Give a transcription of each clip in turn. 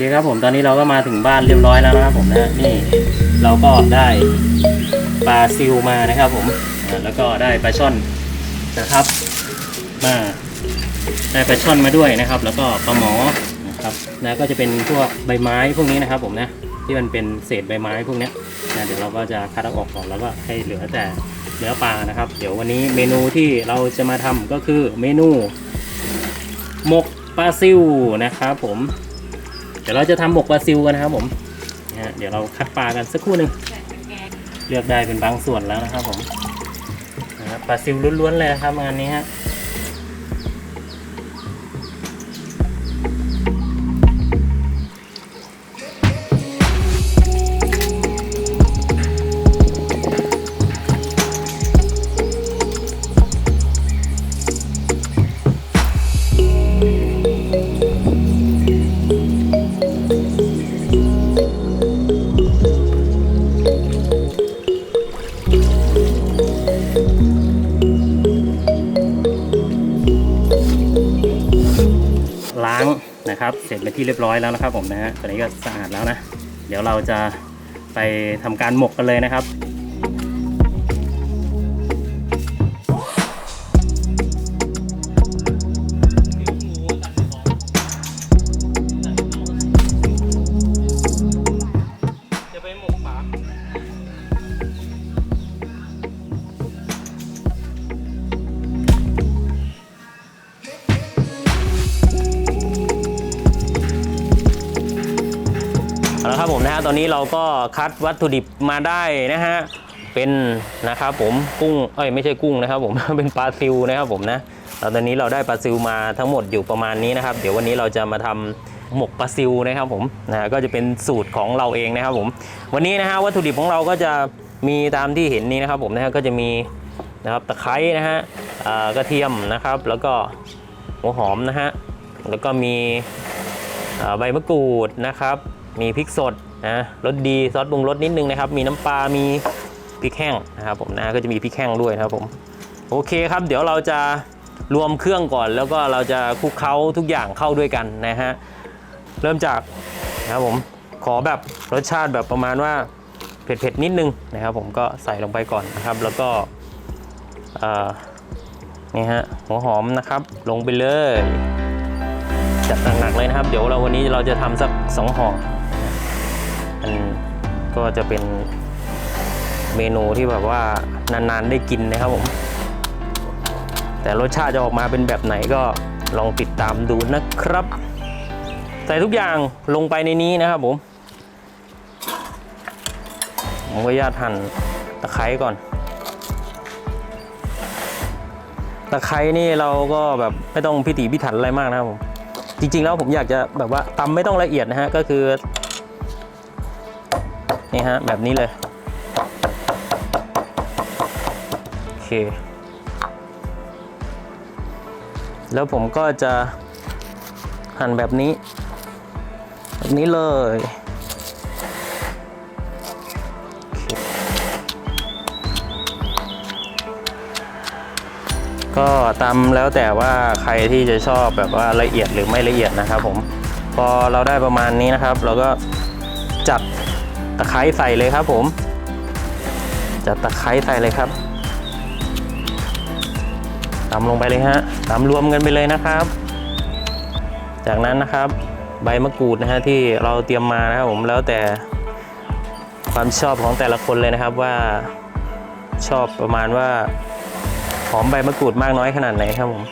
เคครับผมตอนนี้เราก็มาถึงบ้านเรียบร้อยแล้วนะครับผมนะนี่เราก็ได้ปลาซิวมานะครับผมแล้วก็ได้ปลาช่อนนะครับมาได้ปลาช่อนมาด้วยนะครับ แล้วก็ปลาหมอนะครับนะก็จะเป็นพวกใบไม้พวกนี้นะครับผมนะที่มันเป็นเศษใบไม้พวกนี้นะเดี๋ยวเราก็จะคัดอออกก่อนแล้วก็ให้เหลือแต่เนื้อปลานะครับ เดี๋ยววันนี้เมนูที่เราจะมาทำก็คือเมนูหมกปลาซิวนะครับผม ดี๋ยวเราจะทำหมกปลาซิวกันนะครับผมนะฮะเดี๋ยวเราคัดปลากันสักครู่หนึ่งเลือกได้เป็นบางส่วนแล้วนะครับผมนะฮะปลาซิวล้วนๆเลยนะครับงานนี้ฮะ สร็จเป็นที่เรียบร้อยแล้วนะครับผมนะฮะตอนนี้ก็สะอาดแล้วนะ เดี๋ยวเราจะไปทำการหมกกันเลยนะครับ อนนี้เราก็คัดวัตถุดิบมาได้นะฮะเป็นนะครับผมกุ้งเอ้ยไม่ใช่กุ้งนะครับผมเป็นปลาซิวนะครับผมนะตอนนี้เราได้ปลาซิวมาทั้งหมดอยู่ประมาณนี้นะครับ เดี๋ยววันนี้เราจะมาทำหมกปลาซิวนะครับผมนะก็จะเป็นสูตรของเราเองนะครับผม วันนี้นะฮะวัตถุดิบของเราก็จะมีตามที่เห็นนี้นะครับผมนะฮะก็จะมีนะครับตะไคร้นะฮะกระเทียมนะครับ แล้วก็หัวหอมนะฮะแล้วก็มีใบมะกรูดนะครับ มีพริกสด นะรสดีซอสปรุงรสนิดนึงนะครับ มีน้ำปลา มีพริกแห้งนะครับผมนะก็จะมีพริกแห้งด้วยนะครับผมโอเคครับ เดี๋ยวเราจะรวมเครื่องก่อน แล้วก็เราจะคลุกเคล้าทุกอย่างเข้าด้วยกันนะฮะเริ่มจากนะครับผมขอแบบรสชาติแบบประมาณว่าเผ็ดๆนิดนึงนะครับ ผมก็ใส่ลงไปก่อนนะครับ แล้วก็นี่ฮะหัวหอมนะครับ ลงไปเลยจัดหนักๆเลยนะครับ เดี๋ยวเราวันนี้เราจะทำสักสองห่อ มันก็จะเป็นเมนูที่แบบว่านานๆได้กินนะครับผม แต่รสชาติจะออกมาเป็นแบบไหนก็ลองติดตามดูนะครับ ใส่ทุกอย่างลงไปในนี้นะครับผมผมก็ญาตหั่นตะไคร้ก่อน ตะไคร้นี่เราก็แบบไม่ต้องพิถีพิถันอะไรมากนะครับผม จริงๆแล้วผมอยากจะแบบว่าตำไม่ต้องละเอียดนะฮะก็คือ นี่ฮะ แบบนี้เลย โอเค แล้วผมก็จะหั่นแบบนี้ แบบนี้เลยก็ตามแล้วแต่ว่าใครที่จะชอบแบบว่าละเอียดหรือไม่ละเอียดนะครับผม พอเราได้ประมาณนี้นะครับ เราก็จัด ตะไคร้ใส่เลยครับผม จัดตะไคร้ใส่เลยครับตำลงไปเลยฮะตำรวมกันไปเลยนะครับ จากนั้นนะครับ ใบมะกรูดนะฮะที่เราเตรียมมานะครับผมแล้วแต่ความชอบของแต่ละคนเลยนะครับว่าชอบประมาณว่าหอมใบมะกรูดมากน้อยขนาดไหนครับผม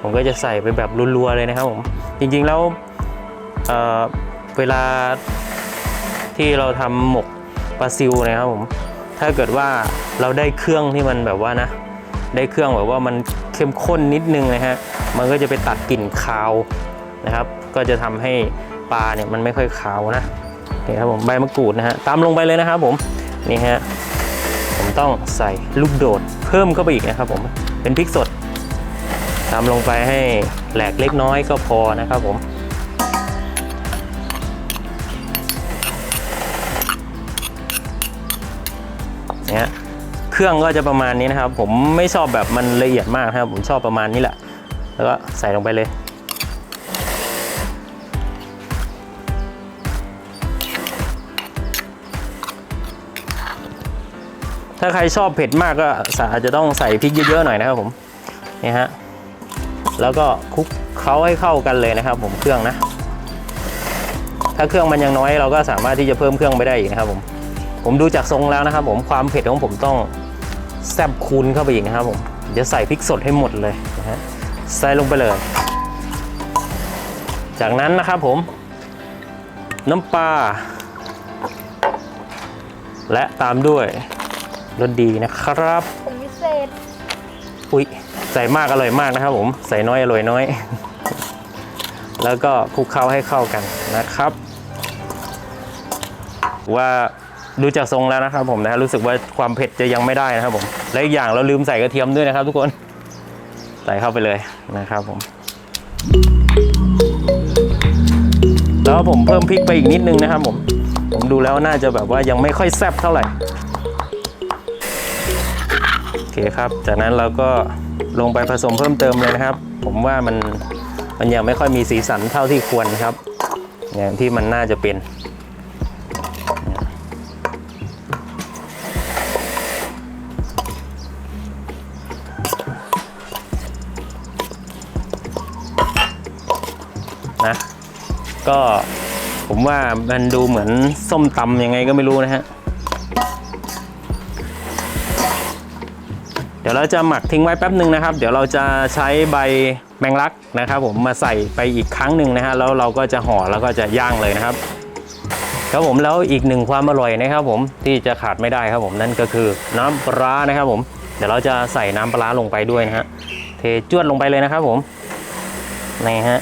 ผมก็จะใส่ไปแบบรัวๆเลยนะครับผมจริงๆแล้วเเวลา ที่เราทำหมกปลาซิวนะครับผมถ้าเกิดว่าเราได้เครื่องที่มันแบบว่านะ ได้เครื่องแบบว่ามันเข้มข้นนิดนึงนะฮะมันก็จะไปตัดกลิ่นคาวนะครับ ก็จะทำให้ปลาเนี่ยมันไม่ค่อยคาวนะนี่ครับผมใบมะกรูดนะฮะตามลงไปเลยนะครับผมนี่ฮะผมต้องใส่ลูกโดดเพิ่มเข้าไปอีกนะครับผมเป็นพริกสดตามลงไปให้แหลกเล็กน้อยก็พอนะครับผม เครื่องก็จะประมาณนี้นะครับ ผมไม่ชอบแบบมันละเอียดมากนะครับ ผมชอบประมาณนี้แหละ แล้วก็ใส่ลงไปเลย ถ้าใครชอบเผ็ดมากก็อาจจะต้องใส่พริกเยอะๆหน่อยนะครับผมนี่ฮะแล้วก็คลุกเขาให้เข้ากันเลยนะครับ ผมเครื่องนะ ถ้าเครื่องมันยังน้อยเราก็สามารถที่จะเพิ่มเครื่องไปได้อีกนะครับผมผมดูจากทรงแล้วนะครับผมความเผ็ดของผมต้อง แซ่บคูณเข้าไปอีกนะครับผมเดี๋ยวใส่พริกสดให้หมดเลยนะฮะใส่ลงไปเลย จากนั้นนะครับผม น้ำปลาและตามด้วยรสดีนะครับผมพิเศษอุ้ยใส่มากอร่อยมากนะครับผมใส่น้อยอร่อยน้อย แล้วก็คลุกเคล้าให้เข้ากันนะครับ ว่า ดูจากทรงแล้วนะครับผมนะ รู้สึกว่าความเผ็ดจะยังไม่ได้นะครับผม และอีกอย่างเราลืมใส่กระเทียมด้วยนะครับทุกคน ใส่เข้าไปเลยนะครับผม แล้วผมเพิ่มพริกไปอีกนิดนึงนะครับผม ผมดูแล้วน่าจะแบบว่ายังไม่ค่อยแซ่บเท่าไหร่ โอเคครับ จากนั้นเราก็ลงไปผสมเพิ่มเติมเลยนะครับ ผมว่ามันมันยังไม่ค่อยมีสีสันเท่าที่ควรครับอย่างที่มันน่าจะเป็น ก็ผมว่ามันดูเหมือนส้มตำยังไงก็ไม่รู้นะฮะ เดี๋ยวเราจะหมักทิ้งไว้แป๊บหนึ่งนะครับ เดี๋ยวเราจะใช้ใบแมงลักนะครับ ผมมาใส่ไปอีกครั้งหนึ่งนะฮะแล้วเราก็จะห่อแล้วก็จะย่างเลยนะครับครับผมแล้วอีกหนึ่งความอร่อยนะครับผมที่จะขาดไม่ได้ครับผมนั่นก็คือน้ำปลานะครับผมเดี๋ยวเราจะใส่น้ำปลาร้าลงไปด้วยนะฮะเทจวดลงไปเลยนะครับผมนี่ฮะ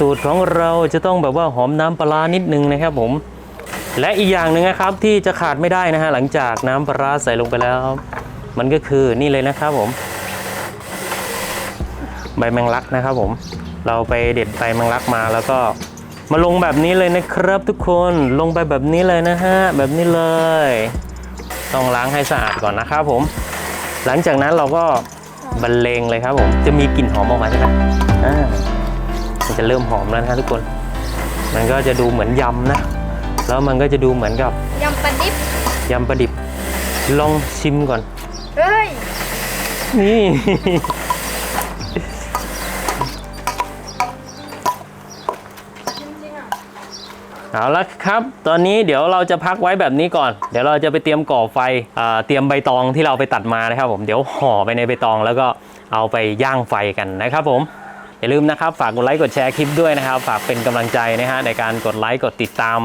สูตรของเราจะต้องแบบว่าหอมน้ำปลานิดนึงนะครับผม และอีกอย่างหนึ่งนะครับที่จะขาดไม่ได้นะฮะหลังจากน้ำปลาร้าใส่ลงไปแล้ว มันก็คือนี่เลยนะครับผม ใบแมงลักนะครับผม เราไปเด็ดใบแมงลักมาแล้วก็มาลงแบบนี้เลยนะครับทุกคนลงไปแบบนี้เลยนะฮะแบบนี้เลย ต้องล้างให้สะอาดก่อนนะครับผม หลังจากนั้นเราก็บรรเลงเลยครับผม จะมีกลิ่นหอมออกมาใช่ไหมอ่า มันจะเริ่มหอมแล้วนะฮะทุกคน มันก็จะดูเหมือนยำนะ แล้วมันก็จะดูเหมือนกับยำปลาดิบยำปลาดิบ ลองชิมก่อน เฮ้ย นี่จริงๆอะเอาละครับ ตอนนี้เดี๋ยวเราจะพักไว้แบบนี้ก่อน เดี๋ยวเราจะไปเตรียมก่อไฟอ่าเตรียมใบตองที่เราไปตัดมานะครับผม เดี๋ยวห่อไปในใบตองแล้วก็เอาไปย่างไฟกันนะครับผม อย่าลืมนะครับฝากกดไลค์กดแชร์คลิปด้วยนะครับ ฝากเป็นกำลังใจนะฮะในการกดไลค์กดติดตาม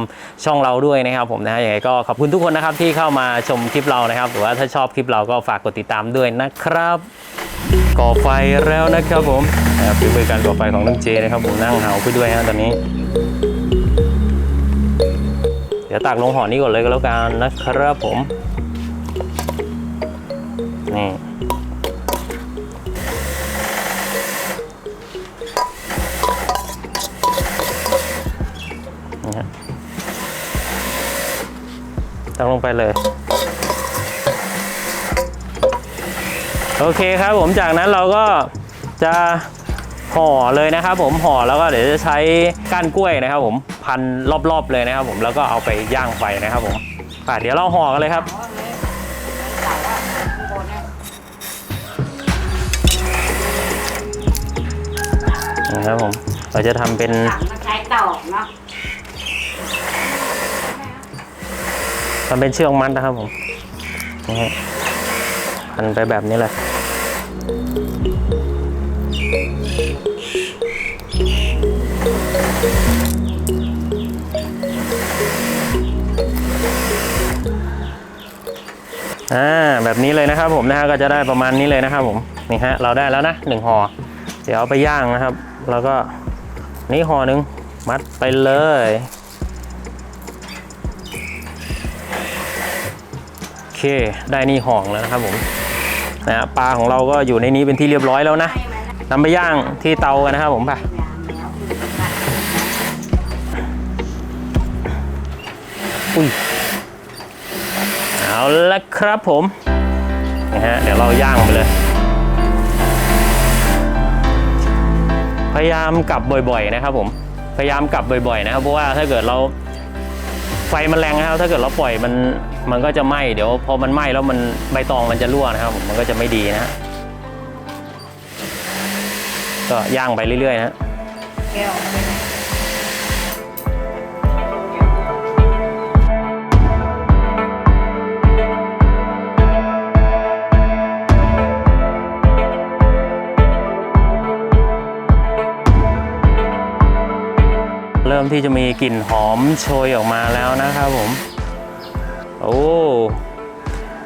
ช่องเราด้วยนะครับผมนะฮะยังไงก็ขอบคุณทุกคนนะครับที่เข้ามาชมคลิปเรานะครับ หรือว่าถ้าชอบคลิปเราก็ฝากกดติดตามด้วยนะครับก่อไฟแล้วนะครับผมนะฝีมือการก่อไฟของน้องเจนะครับผมนั่งเหาไปด้วยฮะตอนนี้ เดี๋ยวตักลงห่อนี้ก่อนเลยก็แล้วกันนะครับผมนี่ ตักลงไปเลย โอเคครับผมจากนั้นเราก็จะห่อเลยนะครับผมห่อแล้วก็เดี๋ยวจะใช้ก้านกล้วยนะครับ ผมพันรอบๆเลยนะครับ ผมแล้วก็เอาไปย่างไฟนะครับผมอะเดี๋ยวเราห่อกันเลยครับนะครับผมเราจะทำเป็นใช้ตอกเนาะ ทำเป็นเชือกมัดนะครับผมนี่ฮะพันไปแบบนี้เลยอ่าแบบนี้เลยนะครับผมนะฮะก็จะได้ประมาณนี้เลยนะครับผมนี่ฮะเราได้แล้วนะหนึ่งห่อเดี๋ยวเอาไปย่างนะครับ แล้วก็นี่ห่อหนึ่งมัดไปเลย เค ได้นี่ห่องแล้วนะครับผมนะฮะปลาของเราก็อยู่ในนี้เป็นที่เรียบร้อยแล้วนะให้มันำไปย่างที่เตากันนะครับผมไปอุ้ยเอาละครับผมนะฮะเดี๋ยวเราย่างไปเลย พยายามกลับบ่อยๆนะครับผมพยายามกลับบ่อยๆนะครับเพราะว่าถ้าเกิดเรา ไฟมันแรงนะครับ ถ้าเกิดเราปล่อยมันมันก็จะไหม้เดี๋ยวพอมันไหม้แล้วมันใบตองมันจะรั่วนะครับมันก็จะไม่ดีนะก็ย่างไปเรื่อยๆนะฮะแก้ว ริ่มที่จะมีกลิ่นหอมโชยออกมาแล้วนะครับผม โอ้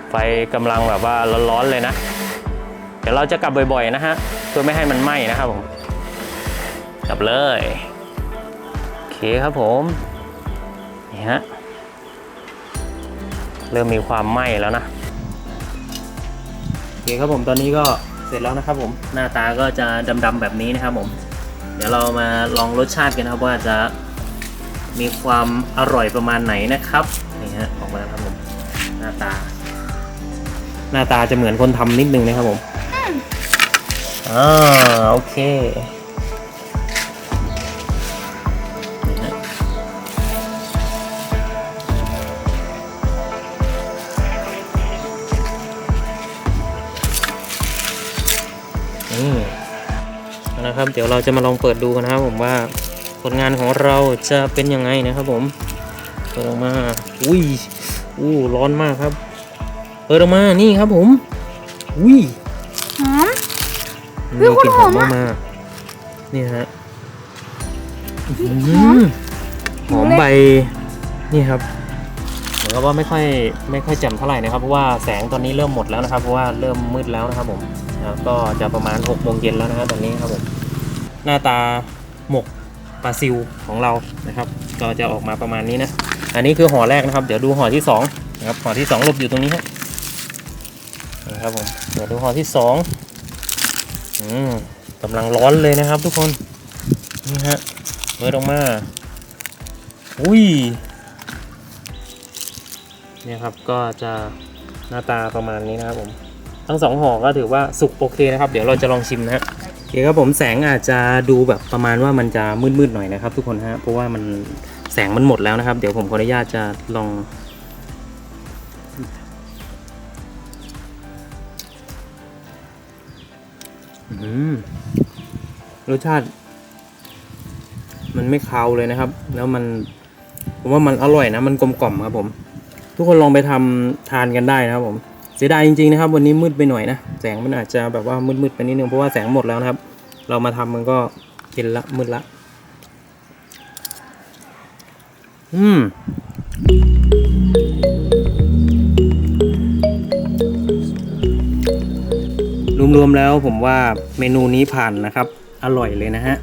ไฟกำลังแบบว่าร้อนๆเลยนะ เดี๋ยวเราจะกลับบ่อยๆนะฮะเพื่อไม่ให้มันไหม้นะครับผม กลับเลยโอเคครับผมนี่ฮะเริ่มมีความไหม้แล้วนะโอเคครับผมตอนนี้ก็เสร็จแล้วนะครับผมหน้าตาก็จะดำๆแบบนี้นะครับผม เดี๋ยวเรามาลองรสชาติกันครับว่าจะ มีความอร่อยประมาณไหนนะครับนี่ฮะออกมาแล้วครับผมหน้าตา หน้าตาจะเหมือนคนทำนิดนึงนะครับผมอ่าโอเคนี่ฮะนี่นะครับ เดี๋ยวเราจะมาลองเปิดดูกันนะครับผมว่า ผลงานของเราจะเป็นยังไงนะครับผม เปิดออกมา อุ้ยอู้ร้อนมากครับ เปิดออกมา นี่ครับผม อุ้ยหอมมีกลิ่นหอมหอมออะอกมานี่ฮะอื้อหืหอมอหอมใบ นี่ครับเหมือนกับว่าไม่ค่อยไม่ค่อยแจ่มเท่าไหร่นะครับเพราะว่าแสงตอนนี้เริ่มหมดแล้วนะครับเพราะว่าเริ่มมืดแล้วนะครับผมนะครับก็จะประมาณ6กโมงเย็นแล้วนะครับตอนนี้ครับผมหน้าตาหมก ปลาซิวของเรานะครับ ก็จะออกมาประมาณนี้นะ อันนี้คือห่อแรกนะครับ เดี๋ยวดูห่อที่สองนะครับห่อที่สองหลบอยู่ตรงนี้ครับนะครับผมเดี๋ยวดูห่อที่สองอืมกำลังร้อนเลยนะครับ ทุกคนนี่ฮะเปิดออกมา อุ้ยเนี่ยครับก็จะหน้าตาประมาณนี้นะครับผม ทั้งสองห่อก็ถือว่าสุกโอเคนะครับ เดี๋ยวเราจะลองชิมนะฮะโอเคครับผมแสงอาจจะดูแบบประมาณว่ามันจะมืดๆหน่อยนะครับ ทุกคนฮะเพราะว่ามันแสงมันหมดแล้วนะครับ เดี๋ยวผมขออนุญาตจะลองอืมรสชาติ มันไม่คาวเลยนะครับ แล้วมัน ผมว่ามันอร่อยนะ มันกลมกล่อมครับผม ทุกคนลองไปทำทานกันได้นะครับผม เสียดายจริงๆนะครับ วันนี้มืดไปหน่อยนะ แสงมันอาจจะแบบว่ามืดๆไปนิดนึงเพราะว่าแสงหมดแล้วนะครับ เรามาทำมันก็เย็นละมืดละอืมรวมๆแล้วผมว่าเมนูนี้ผ่านนะครับ อร่อยเลยนะฮะ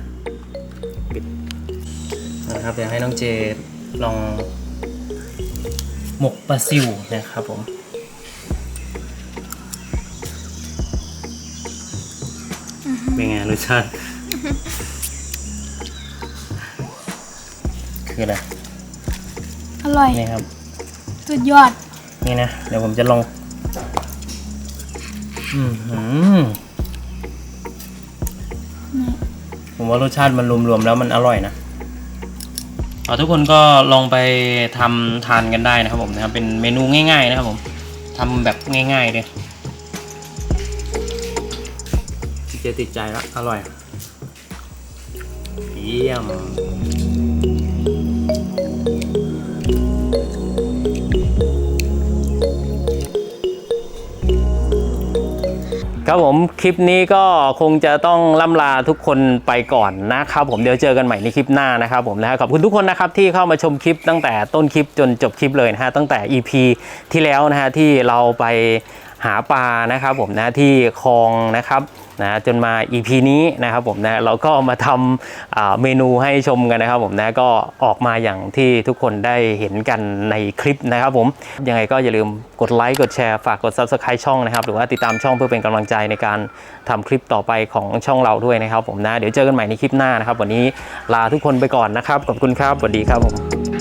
ปิดนะครับเดี๋ยวให้น้องเจลองหมกปลาซิวนะครับผม เป็นไงรสชาติ คืออะไร อร่อย นี่ครับ สุดยอด นี่นะ เดี๋ยวผมจะลอง อืมหืมผมว่ารสชาติมันรวมๆแล้วมันอร่อยนะเอาทุกคนก็ลองไปทำทานกันได้นะครับผมนะครับเป็นเมนูง่าย ๆ นะครับผมทำแบบง่ายๆเลย เจติดใจล้วอร่อยเยี่ยมครับผมคลิปนี้ก็คงจะต้องล่ำลาทุกคนไปก่อนนะครับ ผมเดี๋ยวเจอกันใหม่ในคลิปหน้านะครับผมนะฮะขอบคุณทุกคนนะครับที่เข้ามาชมคลิปตั้งแต่ต้นคลิปจนจบคลิปเลยนะฮะตั้งแต่ EP ที่แล้วนะฮะที่เราไปหาปลานะครับผมนะที่คลองนะครับ นะจนมา EP นี้นะครับผมนะเราก็มาทำเมนูให้ชมกันนะครับผมนะก็ออกมาอย่างที่ทุกคนได้เห็นกันในคลิปนะครับผมยังไงก็อย่าลืมกดไลค์กดแชร์ฝากกด Subscribe ช่องนะครับ หรือว่าติดตามช่องเพื่อเป็นกำลังใจในการทำคลิปต่อไปของช่องเราด้วยนะครับผมนะเดี๋ยวเจอกันใหม่ในคลิปหน้านะครับ วันนี้ลาทุกคนไปก่อนนะครับขอบคุณครับสวัสดีครับผม